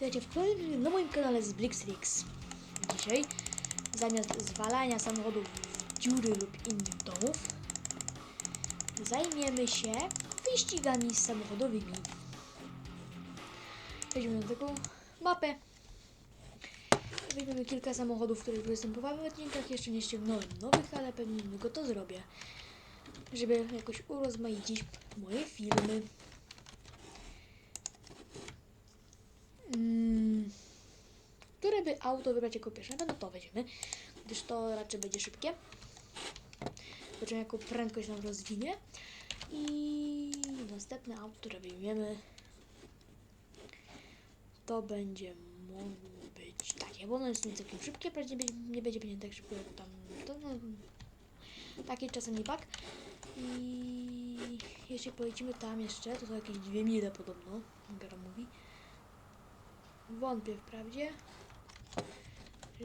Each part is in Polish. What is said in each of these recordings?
Witajcie w kolejnym na moim kanale z Blixrix. Dzisiaj zamiast zwalania samochodów w dziury lub innych domów zajmiemy się wyścigami samochodowymi. Weźmiemy na taką mapę. Weźmiemy kilka samochodów, które już występowały w odcinkach. Jeszcze nie ściągnąłem nowych, ale pewnie niedługo to zrobię. Żeby jakoś urozmaicić moje filmy. Mm, które by auto wybrać jako pierwsze? Na pewno to weźmiemy, gdyż to raczej będzie szybkie. Zobaczymy jaką prędkość nam rozwinie. I następne auto, które wyjmiemy, to będzie mogło być takie, bo ono jest nie całkiem szybkie, pewnie nie będzie, nie będzie pewnie tak szybko jak tam, to no, taki pak. I jeśli polecimy tam jeszcze, to są jakieś dwie mile podobno, Gara mówi. Wątpię wprawdzie,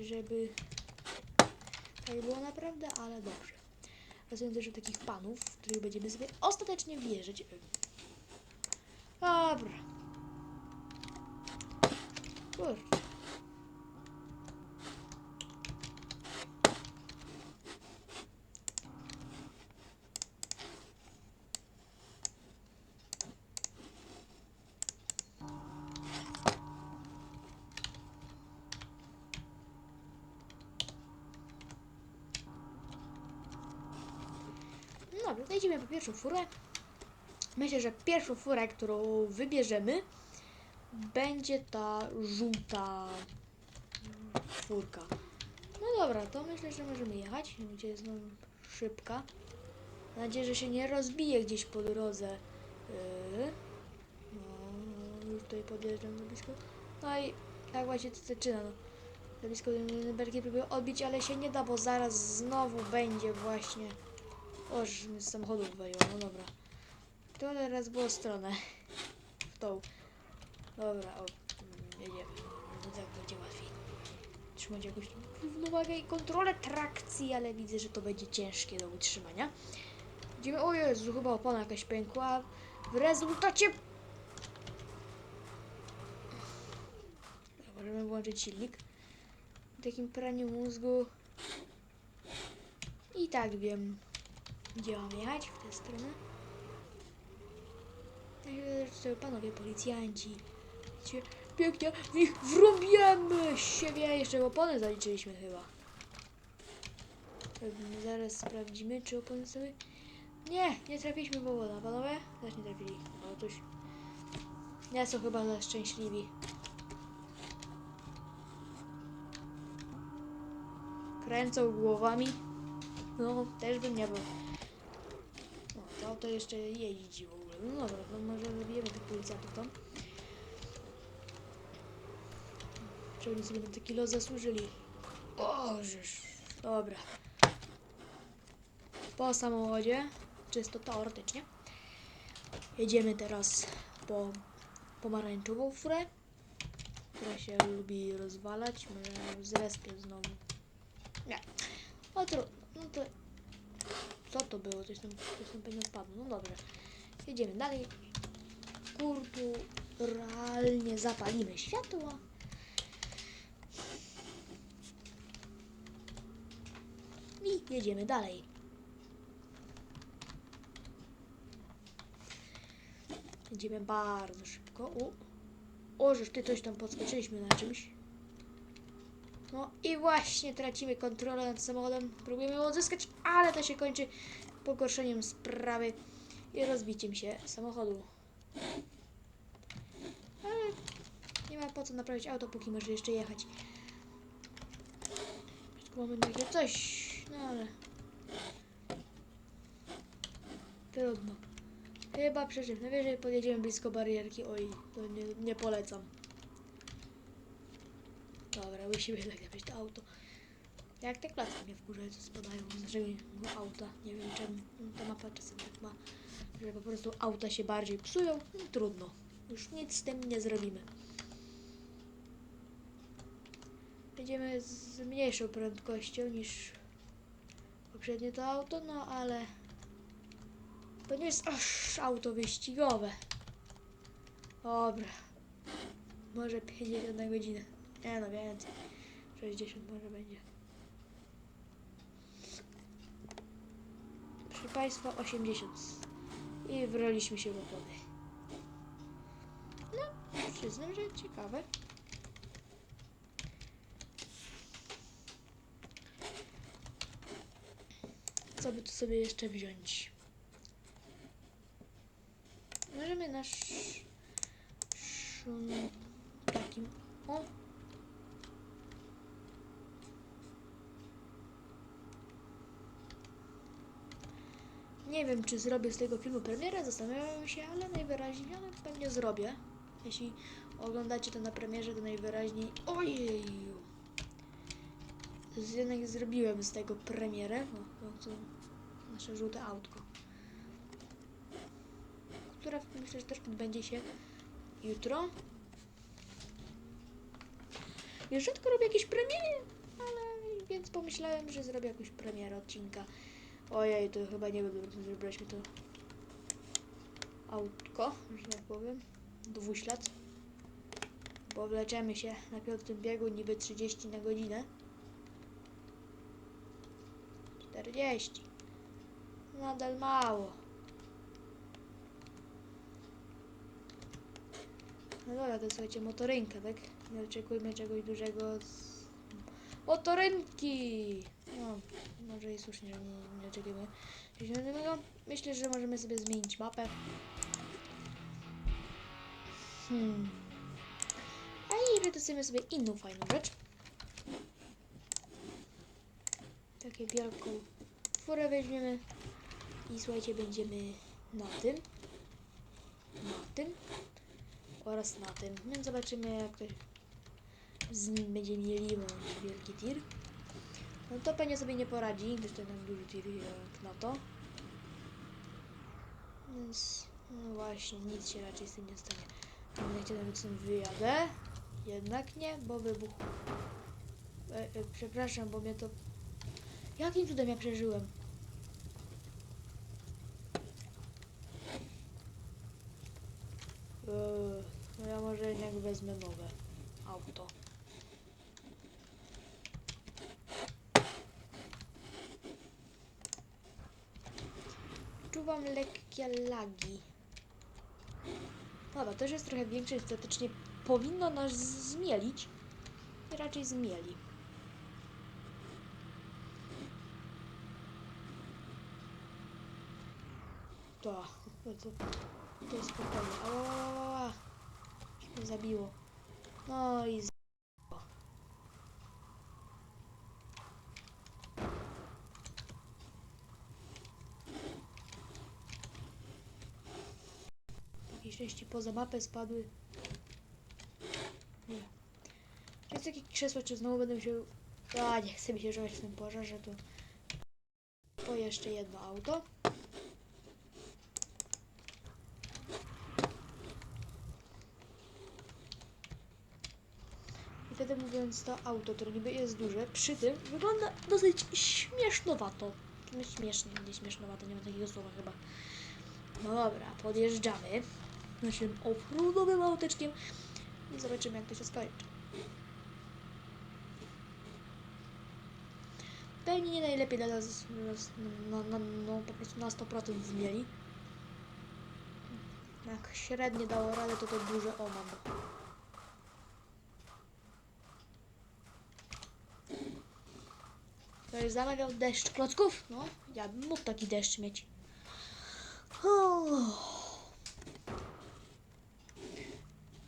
żeby tak było naprawdę, ale dobrze. Rozumiem też, że takich panów, w których będziemy sobie ostatecznie wierzyć. Dobra. Kurczę. No dobra, to idziemy po pierwszą furę. Myślę, że pierwszą furę, którą wybierzemy, będzie ta żółta furka. No dobra, to myślę, że możemy jechać. Gdzie jest nam szybka. Mam nadzieję, że się nie rozbije gdzieś po drodze. Yy. No, już tutaj podjeżdżam za blisko. No i tak właśnie to zaczyna. No. Blisko Berki próbuję odbić, ale się nie da, bo zaraz znowu będzie właśnie o, że mnie z samochodu wywaliło, no dobra. To teraz było stronę. W tą. Dobra, o, jedziemy. No tak będzie łatwiej. Trzymać jakąś równowagę i kontrolę trakcji, ale widzę, że to będzie ciężkie do utrzymania. Idziemy, o Jezu, chyba opona jakaś pękła. W rezultacie... Możemy włączyć silnik. W takim praniu mózgu. I tak wiem, gdzie mam jechać w tę stronę? Panowie policjanci. Pięknie w nich wrobiemy siebie. Jeszcze opony zaliczyliśmy chyba. Zaraz sprawdzimy, czy opony sobie... Nie, nie trafiliśmy w owoda, panowie? Też nie trafili. Coś... Nie są chyba za szczęśliwi. Kręcą głowami. No, też bym nie był. To jeszcze jeździ w ogóle. No dobra, to może zabijemy tych policjantów tam. Czy oni sobie taki los zasłużyli? O, żeż. Dobra. Po samochodzie, czysto teoretycznie, jedziemy teraz po pomarańczową furę, która się lubi rozwalać. Może zrespię znowu. Nie. No trudno. No to co to było? Coś tam, coś tam pewnie wpadło. No dobra. Jedziemy dalej. Kulturalnie zapalimy światło. I jedziemy dalej. Jedziemy bardzo szybko. O, o żeż ty coś tam podskoczyliśmy na czymś. No i właśnie tracimy kontrolę nad samochodem. Próbujemy ją odzyskać, ale to się kończy pogorszeniem sprawy i rozbiciem się samochodu. Ale nie ma po co naprawić auto, póki może jeszcze jechać. Tylko mamy takie coś, no ale... Trudno. Chyba przeżyłem. Najwyżej podjedziemy blisko barierki. Oj, to nie, nie polecam. Dobra, musimy zagrać to auto. Jak te klatki mnie wkurzają, co spadają z naszego auta. Nie wiem czemu ta mapa czasem tak ma, że po prostu auta się bardziej psują. No, trudno. Już nic z tym nie zrobimy. Jedziemy z mniejszą prędkością niż poprzednie to auto, no ale to nie jest aż auto wyścigowe. Dobra. może 50 na godzinę. Nie no, więcej. 60 może będzie. Proszę Państwa, 80. I wroliśmy się w opony. No, przyznam, że ciekawe. Co by tu sobie jeszcze wziąć? Możemy nasz szum takim o Nie wiem, czy zrobię z tego filmu premierę, zastanawiam się, ale najwyraźniej ale pewnie zrobię. Jeśli oglądacie to na premierze, to najwyraźniej... Ojej! Jednak zrobiłem z tego premierę. O, to nasze żółte autko. Która myślę, że też odbędzie się jutro. Już rzadko robię jakieś premiery, ale więc pomyślałem, że zrobię jakąś premierę odcinka. Ojej, to chyba nie będę wybraliśmy to autko, że tak powiem. Dwuślad. Bo wleczemy się na piątym biegu niby 30 na godzinę. 40. Nadal mało. No dobra, to słuchajcie, motorynka, tak? Nie oczekujmy czegoś dużego z... Motorynki! No, słusznie, że nie, nie innego. Myślę, że możemy sobie zmienić mapę. Hmm. A i wytestujemy sobie inną fajną rzecz. Takie wielką furę weźmiemy. I słuchajcie, będziemy na tym. Na tym oraz na tym. Więc zobaczymy jak to będzie mieli bądź wielki tir. No to pewnie sobie nie poradzi, gdyż to jednak duży tir jak na to. Więc no właśnie, nic się raczej z tym nie stanie. Mam nadzieję, że tym wyjadę. Jednak nie, bo wybuchł. E, e, przepraszam, bo mnie to... Jakim cudem ja przeżyłem? Eee, no ja może jednak wezmę nowe auto. Czuwam lekkie lagi. Dobra, już jest trochę większe, ostatecznie powinno nas zmielić. I raczej zmieli. To, to, to, jest spokojnie. Mnie zabiło. No i z... Poza mapę spadły. Nie. Czy jest jakieś krzesło, czy znowu będę musiał... A, nie chcę mi się żować w tym pożarze, to... To jeszcze jedno auto. I wtedy mówiąc, to auto, które niby jest duże, przy tym wygląda dosyć śmiesznowato. No śmiesznie, nie śmiesznowato, nie ma takiego słowa chyba. No dobra, podjeżdżamy naszym offroadowym auteczkiem i zobaczymy jak to się skończy. Pewnie nie najlepiej dla nas, no, no, no, po prostu na 100% zmieli. Jak średnie dało radę, to to duże o mam. Ktoś zamawiał deszcz klocków? No, ja bym mógł taki deszcz mieć. Uff.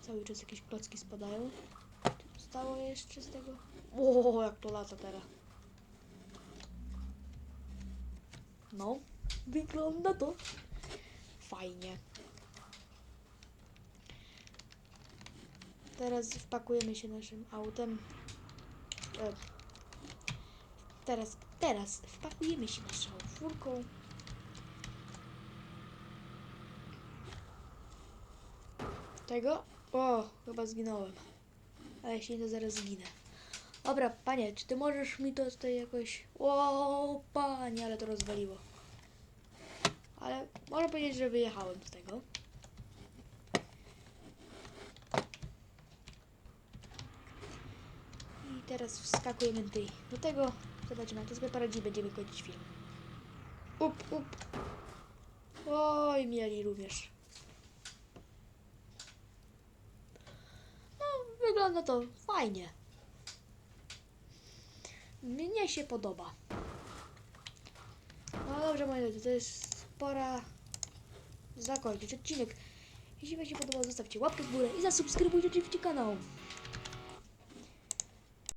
Cały czas jakieś klocki spadają. Co zostało jeszcze z tego? O, jak to lata teraz. No, wygląda to fajnie. Teraz wpakujemy się naszym autem. E, teraz, teraz wpakujemy się naszą furką. Tego? O, chyba zginąłem. A jeśli to zaraz zginę. Dobra, panie, czy ty możesz mi to tutaj jakoś... O, panie, ale to rozwaliło. Ale mogę powiedzieć, że wyjechałem z tego. teraz wskakujemy tutaj do tego. Zobaczymy, jak to sobie poradzi, będziemy kończyć film. Up, up. Oj, mieli również. No, wygląda to fajnie. Mnie się podoba. No dobrze, moi drodzy, to jest pora zakończyć odcinek. Jeśli Wam się podobał, zostawcie łapkę w górę i zasubskrybujcie oczywiście kanał.